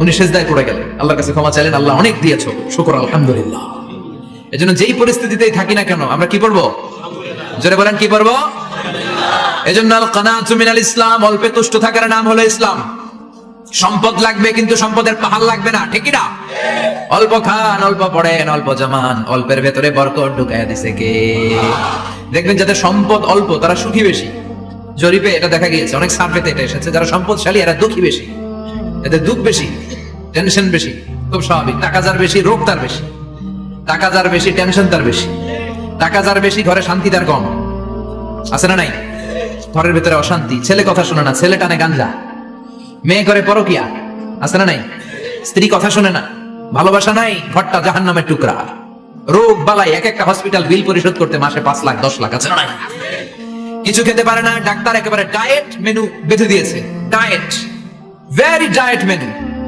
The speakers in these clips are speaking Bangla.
উনি সেজদায় পড়ে গেলেন। আল্লাহর কাছে ক্ষমা চাইলেন, আল্লাহ অনেক দিয়েছ। শুকর, আলহামদুলিল্লাহ। এজন্য যেই পরিস্থিতিতেই থাকি না কেন, আমরা কি করব জোরে বলেন, কি মিনাল ইসলাম, অল্পে তুষ্ট থাকার নাম হলো ইসলাম। সম্পদ লাগবে, কিন্তু সম্পদের পাহাড় লাগবে না, ঠিক না? অল্প খান, অল্প পড়েন, অল্প জমান, অল্পের ভেতরে ঢুকায় দিছে কে? দেখবেন যাদের সম্পদ অল্প, তারা সুখী বেশি। জরিপে এটা দেখা গিয়েছে, অনেক সার্ভেতে এটা এসেছে, যারা সম্পদশালী, এরা দুঃখী বেশি। এদের দুঃখ বেশি। টেনশন বেশি, খুব স্বাভাবিক। টাকা যার বেশি, রোগ তার বেশি। টাকা যার বেশি টেনশন তার বেশি। টাকা যার বেশি, ঘরে শান্তি তার কম। আছে না নাই? ঘরের ভিতরে অশান্তি। ছেলে কথা শোনে না, ছেলে টানে গাঞ্জা। মেয়ে করে পরকিয়া। আছে না নাই? স্ত্রী কথা শোনে না। ভালোবাসা নাই, ঘরটা জাহান নামের টুকরা। রোগ, বালাই, এক একটা হসপিটাল বিল পরিশোধ করতে মাসে পাঁচ লাখ, দশ লাখ, আছে না নাই? কিছু খেতে পারে না, ডাক্তার একেবারে ডায়েট মেনু বেঁধে দিয়েছে। ডায়েট ভেরি ডায়েট মেনু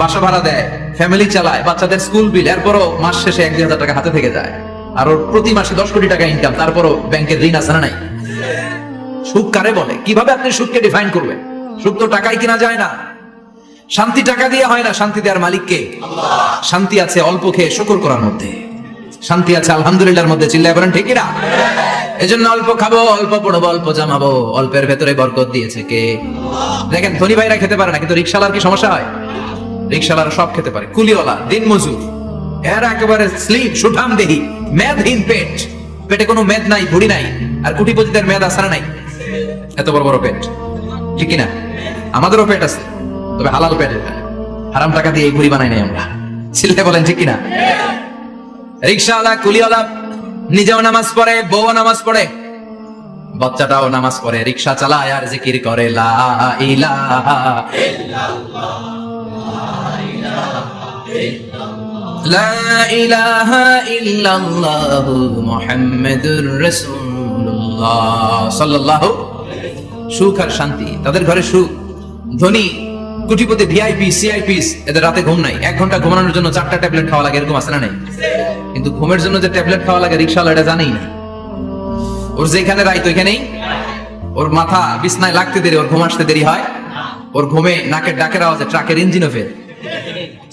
বাসা ভাড়া দেয় ফ্যামিলি চালায়, বাচ্চাদের স্কুল বিল এরপরও মাস শেষে এক হাজার টাকা হাতে থেকে যায়। আর ওর প্রতি মাসে দশ কোটি টাকা ইনকাম তারপরও ব্যাংকের ঋণ আছে না নাই। সুখ কারে বলে? কীভাবে আপনি সুখকে ডিফাইন করবেন? সুখ তো টাকায় কিনা যায় না। শান্তি টাকা দিয়ে হয় না, শান্তি দেওয়ার মালিককে। শান্তি আছে অল্প খেয়ে শুকর করার মধ্যে। শান্তি আছে আলহামদুলিল্লাহর মধ্যে, চিল্লায় বলেন, ঠিক না এজন্য অল্প খাব, অল্প পড়ব, অল্প জামাবো, অল্পের ভেতরে বরকত দিয়েছে কে? দেখেন, ধনী ভাইরা খেতে পারে না, কিন্তু রিক্সালার কি সমস্যা হয়? রিক্সালার সব খেতে পারে। কুলিওয়ালা দিন মজুর এর একেবারে স্লিপ সুঠাম দেহি মেদহীন পেট। পেটে কোনো মেদ নাই, ভুড়ি নাই, আর কুটিপতিদের মেদ আসার নাই। এত বড় বড় পেট। ঠিক কিনা? আমাদেরও পেট আছে, তবে হালাল পেট এটা। হারাম টাকা দিয়ে এই ভুড়ি বানাই নাই আমরা। ছিলতে বলেন, ঠিক কিনা? রিক্সাওয়ালা কুলিওয়ালা, নিজেও নামাজ পড়ে বউ নামাজ পড়ে। বাচ্চাটাও নামাজ পড়ে রিক্সা চালায় আর জিকির করে, লা ইলাহা লা ইলাহা ইল্লাল্লাহু মুহাম্মাদুর রাসূলুল্লাহ। সাল্লাল্লাহু সুখ আর শান্তি, তাদের ঘরে সুখ। ধনী, কুটিপতি ভিআইপি সিআইপিস এদের রাতে ঘুম নাই। এক ঘণ্টা ঘুমানোর জন্য চারটা ট্যাবলেট খাওয়া লাগে, এরকম আছে না নাই? কিন্তু ঘুমের জন্য যে ট্যাবলেট খাওয়া লাগে রিক্সাওয়ালা এটা জানেই না। ওর যেখানে রাইত, ওইখানেই ওর মাথা বিছনায় লাগতে দেরি, ওর ঘুম আসতে দেরি হয়। ওর ঘুমে নাকের ডাকের আওয়াজে, ট্রাকের ইঞ্জিনও ফেল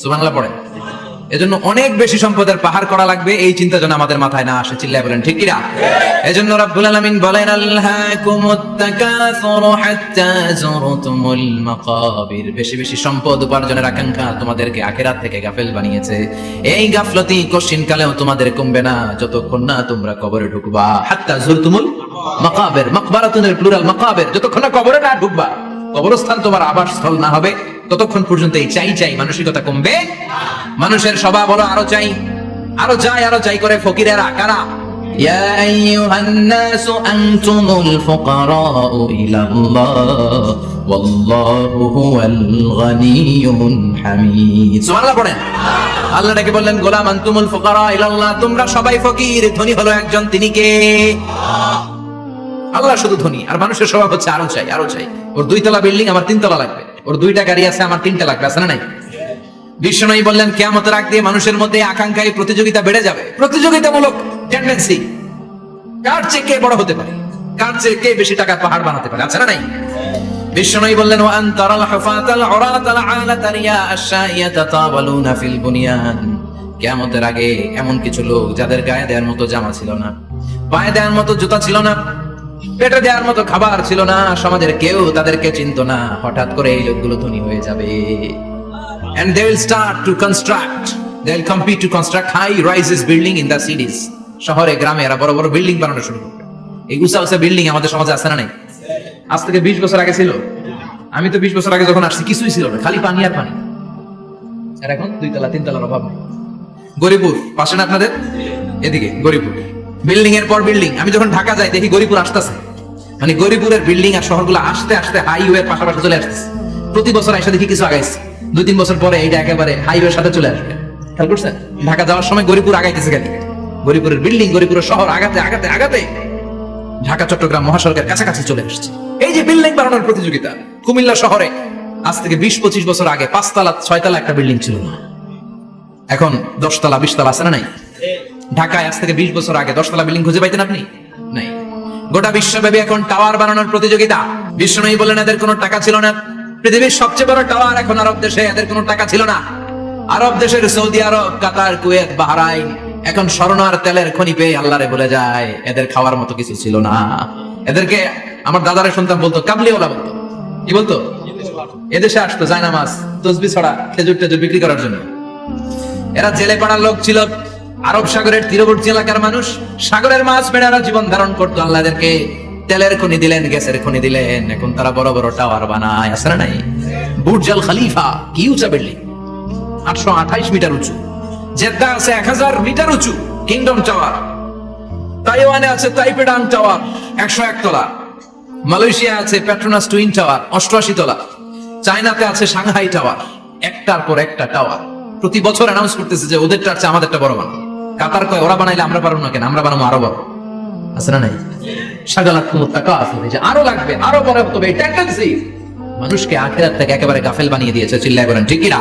সুবহানাল্লাহ, পড়ে। এজন্য অনেক বেশি সম্পদের পাহাড় করা লাগবে, এই চিন্তা যেন আমাদের মাথায় না আসে, চিল্লায় বলেন, ঠিক কিনা এজন্য রাব্বুল আলামিন বলেন আল্লাহকুমুত তাকাসুরু হাত্তা যুরতুমুল মাকাবির। বেশি বেশি সম্পদ উপার্জনের আকাঙ্ক্ষা তোমাদেরকে আখেরাত থেকে গাফেল বানিয়েছে। এই গাফলতি কশিন কালেও তোমাদের কমবে না, যতক্ষণ না তোমরা কবরে ঢুকবা। হাত্তা যুরতুমুল মাকাবির, মাকবারাতুনের প্লুরাল মাকাবির, যতক্ষণ না কবরে না ঢুকবা, কবরস্থান তোমার আবাসস্থল না হবে। ততক্ষণ পর্যন্ত এই চাই চাই মানসিকতা কমবে মানুষের স্বভাব হলো আরো চাই আরো চাই আরো চাই করে ফকিরের আকারা يا أيها الناس أنتم الفقراء إلى الله والله هو الغني الحميد سبحان الله পড়েন আল্লাহ নাকি বললেন গোলাম আনতুমুল ফুকারা ইলাল্লাহ তোমরা সবাই ফকির ধনী হলো একজন তিনি কে আল্লাহ শুধু ধনী আর মানুষের স্বভাব হচ্ছে আরো চাই আরো চাই ওর দুইতলা বিল্ডিং আমার তিনতলা লাগবে ওর দুইটা গাড়ি আছে, আমার তিনটা লাগবে, আছে না নাই? বিষ্ণু বললেন, কেয়ামতের আগ দিয়ে মানুষের মধ্যে আকাঙ্ক্ষা এই প্রতিযোগিতা বেড়ে যাবে। প্রতিযোগিতামূলক টেন্ডেন্সি কার চেয়ে কে বড় হতে পারে? কার চেয়ে কে বেশি টাকার পাহাড় বানাতে পারে? আছে না নাই? বিষ্ণু বললেন, ওয়ান তারাল হুফাতাল উরাতাল আলাতা রিয়া আশাইয়াতা তাওয়ালুনা ফিল বুনিয়ান। কিয়ামতের আগে এমন কিছু লোক যাদের গায়ে দেওয়ার মতো জামা ছিল না, পায়ে দেওয়ার মতো জুতা ছিল না পেটে দেওয়ার মতো খাবার ছিল না, সমাজের কেউ তাদেরকে চিনতো না। হঠাৎ করে এই লোকগুলো ধনী হয়ে যাবে। And they will start to construct. They will compete to construct high rises building in the cities শহরে, গ্রামে এরা বড় বড় বিল্ডিং বানানো শুরু করবে। এই উঁচা উঁচা বিল্ডিং আমাদের সমাজে আছে না নাই? আজ থেকে বিশ বছর আগে ছিল। আমি তো বিশ বছর আগে যখন আসছি, কিছুই ছিল না, খালি পানি আর পানি। আর এখন দুই তলা তিন তলার অভাব নেই। গরিপুর পাশে না আপনাদের? এদিকে গরিপুর বিল্ডিং এর পর বিল্ডিং আমি যখন ঢাকা যাই, দেখি গরিপুর আসতেছে। মানে গরিপুরের বিল্ডিং আর শহরগুলো আসতে আসতে হাইওয়ের পাশাপাশি চলে আসতেছে। প্রতি বছর এসে দেখি কিছু আগাইছে। দুই তিন বছর পরে এটা একেবারে হাইওয়ের সাথে চলে আসবে। খেয়াল করছেন? ঢাকা যাওয়ার সময় গরিপুর আগাইতেছে খালি। গরিপুরের বিল্ডিং গরিপুরের শহর আগাতে আগাতে আগাতে ঢাকা, চট্টগ্রাম মহাসড়কের কাছাকাছি চলে আসছে। এই যে বিল্ডিং বানানোর প্রতিযোগিতা, কুমিল্লা শহরে আজ থেকে বিশ, পঁচিশ বছর আগে পাঁচতলা, ছয়তলা একটা বিল্ডিং ছিল। না এখন দশতলা, বিশতলা আছে না নাই? ঢাকায় আজ থেকে বিশ বছর আগে দশতলা বিল্ডিং খুঁজে পাইতেন আপনি? নাই। গোটা বিশ্বব্যাপী এখন টাওয়ার বানানোর প্রতিযোগিতা। বিশ্বনয়ী বলেন এদের কোনো টাকা ছিল না। পৃথিবীর সবচেয়ে বড় টাওয়ার এখন আরব দেশে, এদের কোনো টাকা ছিল না। আরব দেশের Saudi Arab, Qatar, Kuwait, Bahrain, এখন স্বর্ণ আর তেলের খনি পেয়ে আল্লাহরে বলে যায়, এদের খাওয়ার মতো কিছু ছিল না। এদেরকে আমার দাদারে শুনতাম বলতো, কাবলিওয়ালা বলতো। কি বলতো? এদেশে আসতো জায়নামাজ তসবি ছড়া, খেজুর টেজুর বিক্রি করার জন্য। এরা জেলে পাড়ার লোক ছিল আরব সাগরের তীরবর্তী এলাকার মানুষ সাগরের মাছ বেড়ারা জীবন ধারণ করতো। আল্লাহদেরকে তেলের খনি দিলেন, গ্যাসের খনি দিলেন। এখন তারা বড় বড় টাওয়ার বানায় না নাই? বুর্জাল খালিফা, কি উঁচা বিল্ডিং আটশো আঠাইশ মিটার উঁচু। জেদ্দা আছে এক হাজার মিটার উঁচু কিংডম টাওয়ার তাইওয়ানে আছে তাইপেডাং টাওয়ার, একশো এক তলা। মালয়েশিয়া আছে পেট্রোনাস টুইন টাওয়ার অষ্টআশি তলা। চায়নাতে আছে সাংহাই টাওয়ার একটার পর একটা টাওয়ার। প্রতি বছর অ্যানাউন্স করতেছে যে ওদেরটা আছে আমাদেরটা বড় বানাবো কাতার কয়, ওরা বানাইলে আমরা পারব না কেন? আমরা বানাবো আরও বড় আছে না নাই? যে আরও লাগবে, আরও বড় হতে হবে টেন্ডেন্সি মানুষকে আখেরাত থেকে একেবারে গাফেল বানিয়ে দিয়েছে, চিল্লায় বলেন, ঠিক কিনা